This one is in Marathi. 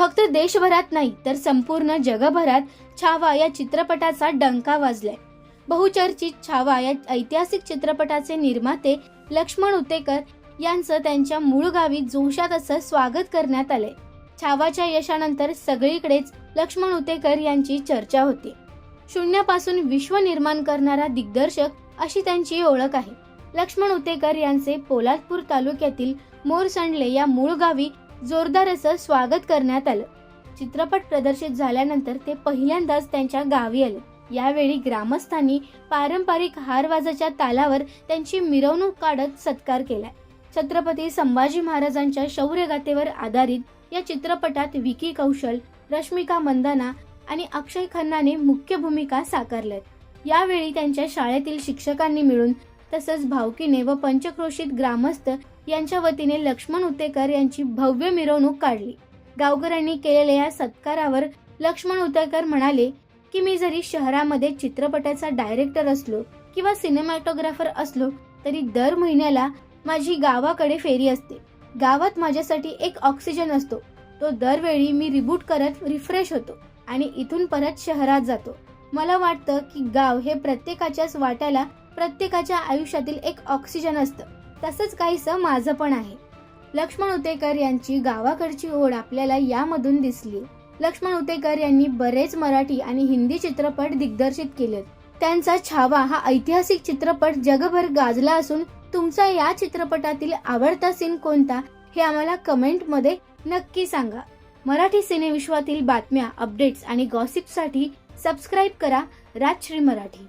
फक्त देशभरात नाही तर संपूर्ण जगभरात छावा या चित्रपटाचा डंका वाजलाय. बहुचर्चित छावा या ऐतिहासिक चित्रपटाचे निर्माते लक्ष्मण उतेकर यांचं त्यांच्या मूळ गावी जोशात असं स्वागत करण्यात आले छावाच्या यशानंतर सगळीकडेच लक्ष्मण उतेकर यांची चर्चा होती. शून्यापासून विश्व निर्माण करणारा दिग्दर्शक अशी त्यांची ओळख आहे. लक्ष्मण उतेकर यांचे पोलादपूर तालुक्यातील मोरसंडले या मूळ गावी जोरदार असं स्वागत करण्यात आलं. चित्रपट प्रदर्शित झाल्यानंतर ते पहिल्यांदाच त्यांच्या गावी आले. यावेळी ग्रामस्थांनी पारंपरिक हारवाजाच्या तालावर त्यांची मिरवणूक काढत सत्कार केला. छत्रपती संभाजी महाराजांच्या शौर्यगाथेवर आधारित या चित्रपटात विकी कौशल रश्मिका मंदाना आणि अक्षय खन्नाने मुख्य भूमिका साकारल्यात. यावेळी त्यांच्या शाळेतील शिक्षकांनी मिळून तसंच भावकीने व पंचक्रोशीत ग्रामस्थ यांच्या वतीने लक्ष्मण उतेकर यांची भव्य मिरवणूक काढली. गावकऱ्यांनी केलेल्या या सत्कारावर लक्ष्मण उतेकर म्हणाले की मी जरी शहरामध्ये चित्रपटाचा डायरेक्टर असलो किंवा सिनेमॅटोग्राफर असलो तरी दर महिन्याला माझी गावाकडे फेरी असते. गावात माझ्यासाठी एक ऑक्सिजन असतो. तो दरवेळी मी रिबूट करत रिफ्रेश होतो आणि इथून परत शहरात जातो. मला वाटतं की गाव हे प्रत्येकाच्याच वाट्याला प्रत्येकाच्या आयुष्यातील एक ऑक्सिजन असतं. तसंच काहीसं माझं पण आहे. लक्ष्मण उतेकर यांची गावाकडची ओढ आपल्याला यामधून दिसली. लक्ष्मण उतेकर यांनी बरेच मराठी आणि हिंदी चित्रपट दिग्दर्शित केलेत. त्यांचा छावा हा ऐतिहासिक चित्रपट जगभर गाजला असून तुमचा या चित्रपटातील आवडता सीन कोणता हे आम्हाला कमेंटमध्ये नक्की सांगा. मराठी सिनेविश्वातील बातम्या अपडेट्स आणि गॉसिपसाठी सबस्क्राईब करा राजश्री मराठी.